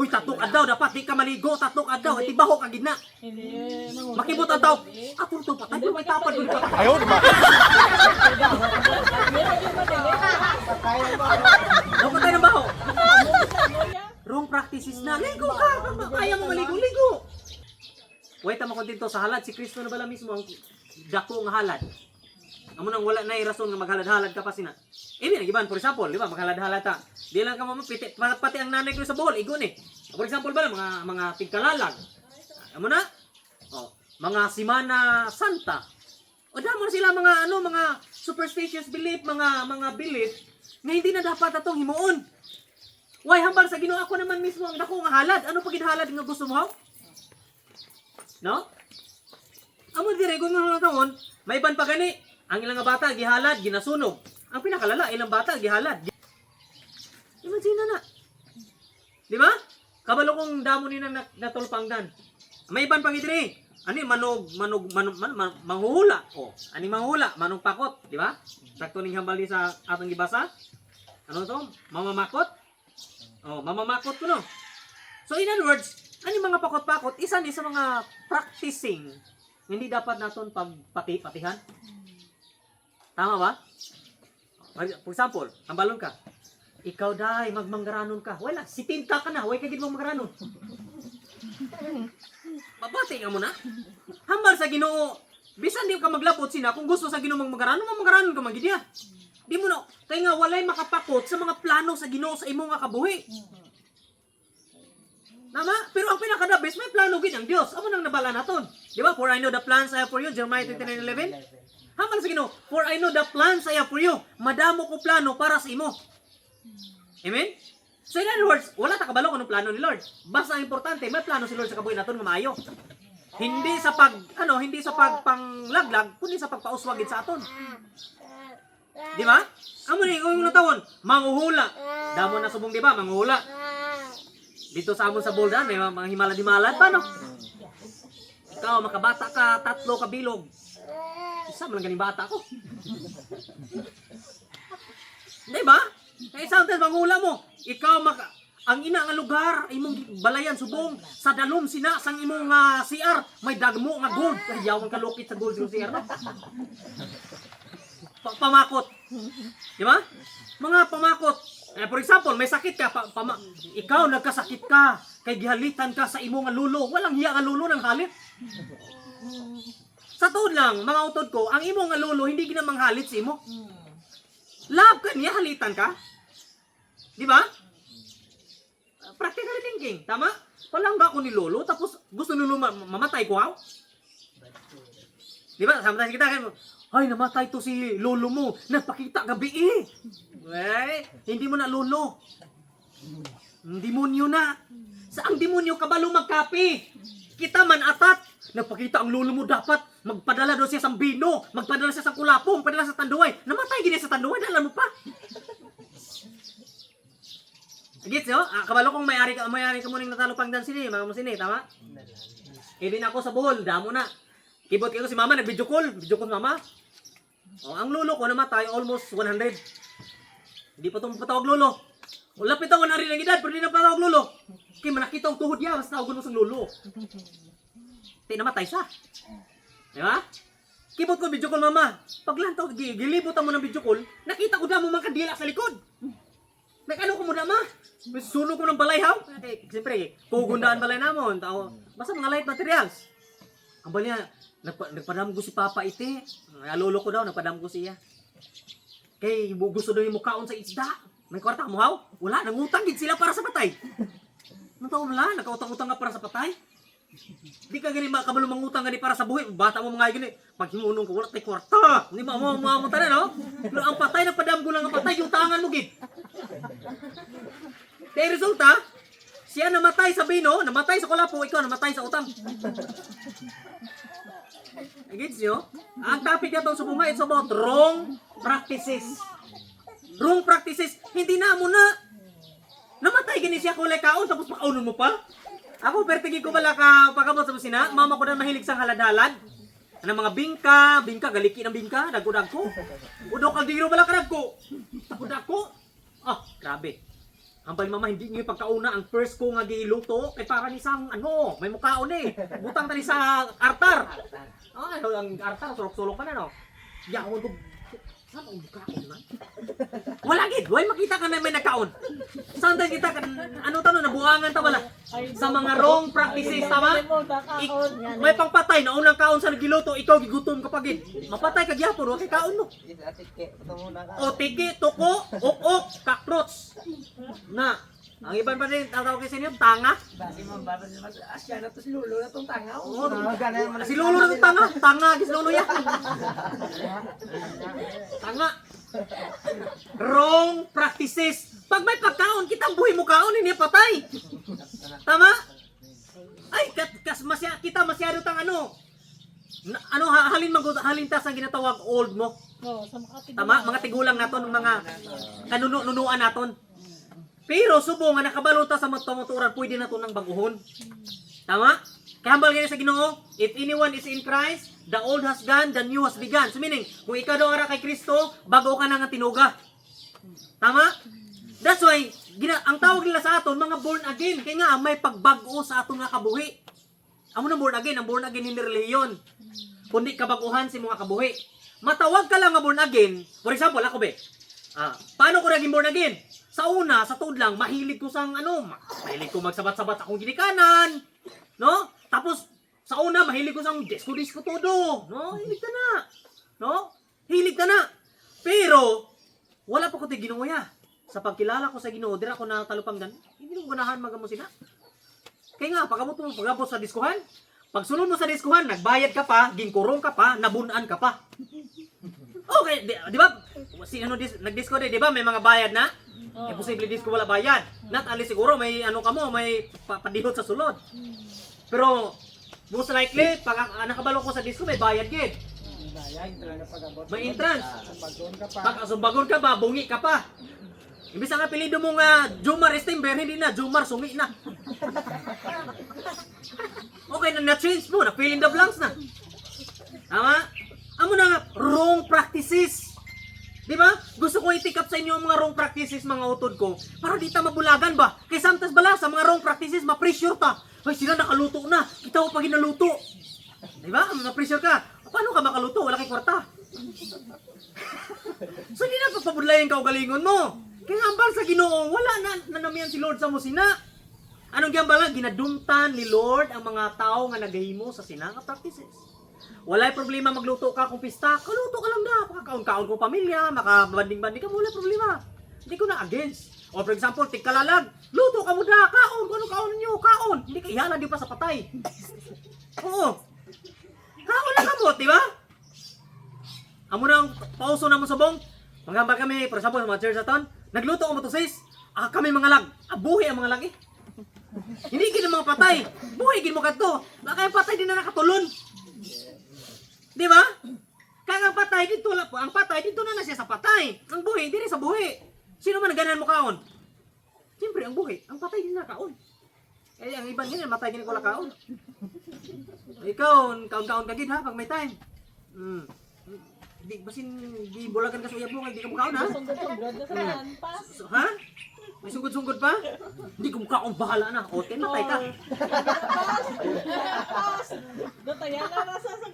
Uy, tatlong adlaw dapat di ka maligo, tatlong adlaw, iti baho ka gid na. Hindi. manghusay Makibot gabi. Atong to patay, may tapad ko patay. Ayaw, di ba? Daw patay ng baho. Wrong practices na. Ligo ka. Kaya mo maligo, ligo. Wait, tama ko dito sa halad. Si Kristo na bala mismo ang dako nga halad. Amo nang wala na rason nga maghalad-halad ka pa sina. Ibi na giban for example, di ba? Maghalad-halad ta. Di lang ka mo piti pati ang nanay ko sa bowl, igon eh. For example ba mga mga tigkalalag. Amo na? Oh, mga Simana Santa. O damo na sila mga ano, mga superstitious belief, mga mga belief nga hindi na dapat atong himuon. Why hambal sa Ginoo ako naman mismo ang dako nga halad. Ano pagid halad nga gusto mo? No? Amo dire kung nga taon, may iban pa gani. Ang ilang bata gihalad, ginasunog. Ang pinakalala ilang bata gihalad. Imagine na na. Di ba? Kabalo kong damo ni nat- natulpangdan. May iban pang idiri. Ani manog manog manog man, man, manghuhula. Oh, ani manghula, manong pakot, di ba? Sakto ning hambali sa atong gibasa. Ano to? Mamamakot? Oh, mamamakot ko no. So in other words, ano yung mga pakot-pakot, isa ni sa mga practicing hindi dapat naton pagpati-patihan. Tama ba? For example, ang balon ka. Ikaw dai magmanggaranon ka. Wala, sitin ka na, way ka gid mo manggaranon. Babati ka mo na. Hambal sa Ginoo. Bisan di ka maglapot sina kung gusto sa Ginoo magmangaranon, mamangaranon ka magid niya. Di mo na, kaya nga walay makapakot sa mga plano sa Ginoo sa imo nga kabuhi. Tama? Pero ang pinaka-the best, may plano gid ang Dios. Amo nang nabala naton. Di ba? For I know the plans I have for you, Jeremiah 29:11. Hamal sa Ginoo, for I know the plans I have for you. Madamo ko plano para sa imo. Amen? So in other words, wala ta kabalo kung plano ni Lord. Basta ang importante, may plano si Lord sa kabuhi naton nga maayo. Hindi sa pag ano, hindi sa pagpanglaglag, kundi sa pagpauswagid sa aton. Di ba? Amo ni kung yung tawon, manguhula. Damo na subong di ba, manguhula. Dito sa amon sa Boldan, may mga mga himalad-himalad pa, no? Ikaw, makabata ka, tatlo ka bilog. Isa man ganing bata ko. Di ba? Kaya sometimes mangula mo, ikaw maka, ang ina nga lugar, imong balayan subong, sa dalom sina, sang imong nga CR, may dagmo nga gold. Kayawan ka lokit sa gold yung CR, no? Pa- pamakot. Di ba? Mga pamakot. Eh, for example, may sakit ka, pa, pama, ikaw nagkasakit ka, kay gihalitan ka sa imo nga lulo. Walang hiya nga lulo ng halit. Sa tuod lang, mga utod ko, ang imo nga lulo, hindi ginamang halit sa imo. Love ka niya, halitan ka. Di ba? Uh, Practical thinking, tama? Palangga ko ni lolo, tapos gusto ni lolo ma- mamatay ko, ha? Di ba? Sometimes kita kan, ay namatay to si lolo mo, nagpakita gabi eh. Eh, hindi mo na lolo. Demonyo na. Sa ang demonyo kabalo magkapi. Kita man atat. Nagpakita ang lolo mo dapat magpadala daw siya sa bino, magpadala siya sa kulapong, padala sa tanduay. Namatay gini sa tanduay, alam mo pa. Gets yo? Ah, kabalo kong may-ari ka, may-ari ka mo ning natalo pang dan sini, mga mo sini, tama? Ibin ako sa buhol, damo na. Kibot ko si mama, nag-video call. Video call mama. Oh, ang lolo ko namatay, almost 100. Hindi pa itong patawag lolo. Wala pa itong 100 ang edad, pero hindi na patawag lolo. Kaya manakita ang tuhod niya, mas tawag mo sa lolo. Di namatay siya. Di ba? Kibot ko video call mama. Paglantaw, gi- gilibot mo ng video call, nakita ko na mo mga kandila sa likod. Nagano ko mo na ma? Sunog ko ng balay haw. Siyempre, pugundaan balay namon. Tao, basta mga light materials. Ang bali niya, nagpa, nagpadam ko si Papa ite. Ang lolo ko daw, nagpadam ko siya. Kay gusto daw yung mukhaon sa isda. May kwarta mo haw? Wala, nangutang gid sila para sa patay. Ano taon wala, nakautang-utang ka para sa patay. Di ka gani makabalo mangutang gani para sa buhi. Bata mo mga gani. Pag himunong ka, wala tay kwarta. Hindi mo mo mo tanan, no? Pero ang patay nagpadam ko lang ang patay, yung tangan mo gid. Kaya resulta, siya namatay sa bino, namatay sa kulapo, ikaw namatay sa utang. Gets nyo? Ang topic na itong subunga, it's about wrong practices. Wrong practices, hindi na mo na. Namatay gini siya kulay kaon, tapos makaunon mo pa. Ako, pertigi ko bala ka pagkabot sa musina, mama ko na mahilig sa halad-halad. Ano mga bingka, bingka, galiki ng bingka, dagudag ko. Udo kaldiro bala ka ko. Dagudag ko. Ah, grabe. Ang mama hindi niyo pagkauna ang first ko nga giluto kay para ni sang ano, may mukaon eh. Butang tani sa artar. Ah, ang artar sulok-sulok pa na no. Yaon ko Saan ang man? Wala gid, way makita ka na may nakaon. Saan tayo kita kan ano tano nabuangan ta wala? Sa mga wrong practices tama? Ik, may pangpatay na unang kaon sa nagiluto, ikaw gigutom ka pagid. Mapatay ka gyapon, wa kay kaon mo. O tiki, tuko, ok-ok, cockroach. Ang iban pa rin, tatawag kasi niyo, tanga. Basi mo ba naman asya na to si Lolo na tong tanga. Oo, si Lolo na itong tanga. Tanga, gis Lolo ya. Tanga. Wrong practices. Pag may pagkaon, kitang buhay mo kaon, hindi patay. Tama? Ay, kat, kas, masya, kita masyado tang ano. Na, ano, ha- halin mag halin tas ang ginatawag old mo. Oo, sa mga Tama, mga tigulang naton, mga kanunuan naton. Pero subo nga nakabalota sa mga tumuturan, pwede na to ng baguhon. Tama? Kaya hambal kayo sa Ginoo, if anyone is in Christ, the old has gone, the new has begun. So meaning, kung ikaw daw ara kay Kristo, bago ka na nga tinuga. Tama? That's why, gina, ang tawag nila sa aton, mga born again. Kaya nga, may pagbago sa aton nga kabuhi. Amo na born again, ang born again hindi reliyon. Kundi kabaguhan si mga kabuhi. Matawag ka lang nga born again. For example, ako be. Ah, paano ko naging born again? Sa una, sa tuod lang, mahilig ko sang ano, ma- mahilig ko magsabat-sabat akong ginikanan. No? Tapos, sa una, mahilig ko sang disco-disco todo. No? Hilig ka na. No? Hilig ka na. Pero, wala pa ko tayo ginuya. Sa pagkilala ko sa Ginoo, dira ko na talupangdan, hindi mo ganahan magamo sina. Kaya nga, pagabot mo, pagabot sa diskuhan, pag sunod mo sa diskuhan, nagbayad ka pa, ginkurong ka pa, nabunan ka pa. Okay, di, di ba? Si ano dis, nagdisko di, di ba? May mga bayad na? Eh, posible disco wala bayad. Not only siguro may ano ka mo, may pa- padihot sa sulod. Pero most likely pag nakabalo ko sa disco may bayad gid. May entrance. Pag asumbagon ka ba, bungi ka pa. Imbis ang apelido mo nga Jumar Estimber, hindi na Jumar Sungi na. Okay na na-change mo, na fill in the blanks na. Tama? Amo na wrong practices. Di ba? Gusto ko i-take up sa inyo ang mga wrong practices, mga utod ko. Para di ta mabulagan ba? Kaya sometimes bala, sa mga wrong practices, ma-pressure ta. Ay, sila nakaluto na. Kita ko pag ginaluto. Di ba? Ma-pressure ka. Paano ka makaluto? Wala kay kwarta. so, hindi na papabudlayan ka o galingon mo. Kaya ambal sa ginoo, wala na nanamiyan si Lord sa musina. Anong giyambala? Ginadumtan ni Lord ang mga tao nga nagahimo sa sinanga practices. Walay problema magluto ka kung pista, kaluto ka lang na. Makakaon-kaon ko pamilya, makabanding-banding ka, wala problema. Hindi ko na against. O for example, tigkalalag, luto ka mo na, kaon, kung ano kaon nyo, kaon. Hindi ka ihala di pa sa patay. Oo. Kaon na kamot, di ba? Amo nang pauso na mo sa bong. Manghambal kami, for example, sa mga church aton, nagluto ko mo sis, ah, kami mga lag, ah, buhi ang mga lag eh. Hindi gid mga patay. Buhay gid mo kadto. Baka yung patay din na nakatulon. Di ba? Kaya ang patay dito la po. Ang patay dito na na siya sa patay. Ang buhay diri sa buhay. Sino man ganahan mo kaon? Siyempre ang buhay, ang patay din na kaon. Eh ang iban ganyan matay gini ko la kaon. Ikaw, kaon-kaon ka gid ha pag may time. Hmm. Di basin di bulagan ka sa uyab mo kay di ka mo kaon ha. So, ha? May sungod-sungod pa? Hindi ko mukha akong bahala na. O, matay ka. Pas. Pas. Dotaya na nasa sa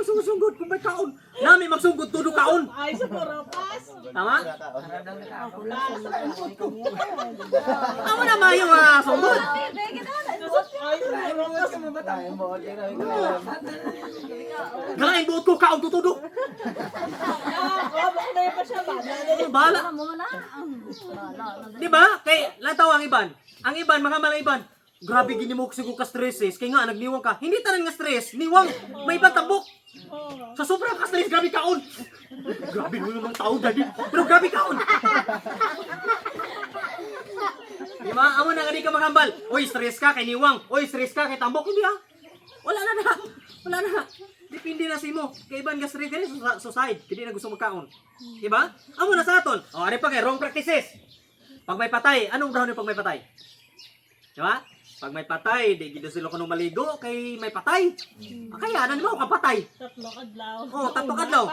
ano sungod-sungod kung may kaon. Nami magsungod tudo kaon. Ay, siguro pas. Tama? Tama na mayo nga siguro pas. Ganain buot ko kaon tutudo. Ah, baka na pa siya ba? Bahala. mo na. Wala. Di ba? Kay lataw ang iban. Ang iban, mga mga iban. Grabe gini mo siguro ka stresses. Kaya nga, nagniwang ka. Hindi tanan nga stress. Niwang. May ibang tabok. Oh. Sa sobrang ka stress, grabe kaon. Grabe mo naman tao, daddy. Pero grabe kaon. Di ba? Amo na nga di ka maghambal. Uy, stress ka kay niwang. Uy, stress ka kay tambok. Hindi ah. Wala na na. Wala na. Depende na si mo. Kay iban nga stress kani sa side. Hindi na gusto magkaon. Di ba? Amo na sa aton. O, ano pa kay wrong practices. Pag may patay, anong daw ni pag may patay? Di ba? Pag may patay, di gido sila kuno maligo kay may patay. Ah, Kaya na mo kapatay. Tatlo kadlaw. Oh, tatlo kadlaw.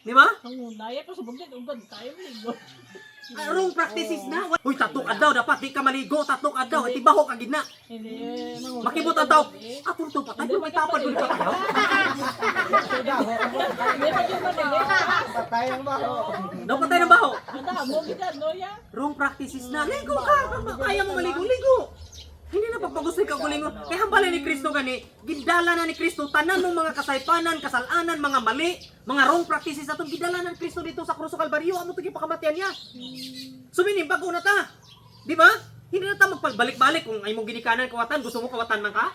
Di ba? Ang unaya pa sa bugid, ugad tayo ligo. Ah, wrong practices na. Uy, tatlong adlaw dapat di ka maligo, tatlong adlaw, iti baho ka gid na. Hindi, manghuli. Makibot adlaw. Atong to patay, may tapad yung manili. Patay ang baho. Dapat tayo ng baho. No. Wrong practices na. Ligo ka. Kaya mo maligo, ligo. Hindi na pagpagustoy ka kulingon. Kaya hambalay ni Kristo gani, gidala na ni Kristo tanan ng mga kasaypanan, kasalanan, mga mali, mga wrong practices atong gidala ng Kristo dito sa Krus Kalbaryo. Amo to gipakamatian niya. Sumini bago na ta. Di ba? Hindi na ta magpagbalik-balik kung ay mong ginikanan kawatan, gusto mo kawatan man ka?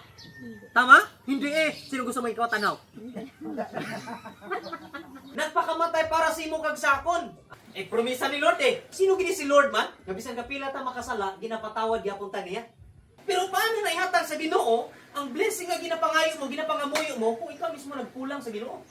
Tama? Hindi eh. Sino gusto mo ikawatan haw? Nagpakamatay para sa imo kag sakon. Eh, promisa ni Lord eh. Sino gini si Lord man? Gabisan kapila ta makasala, ginapatawad gyapon ta niya. Pero paano na ihatag sa Ginoo ang blessing nga ginapangayo mo, ginapangamuyo mo kung ikaw mismo nagkulang sa Ginoo?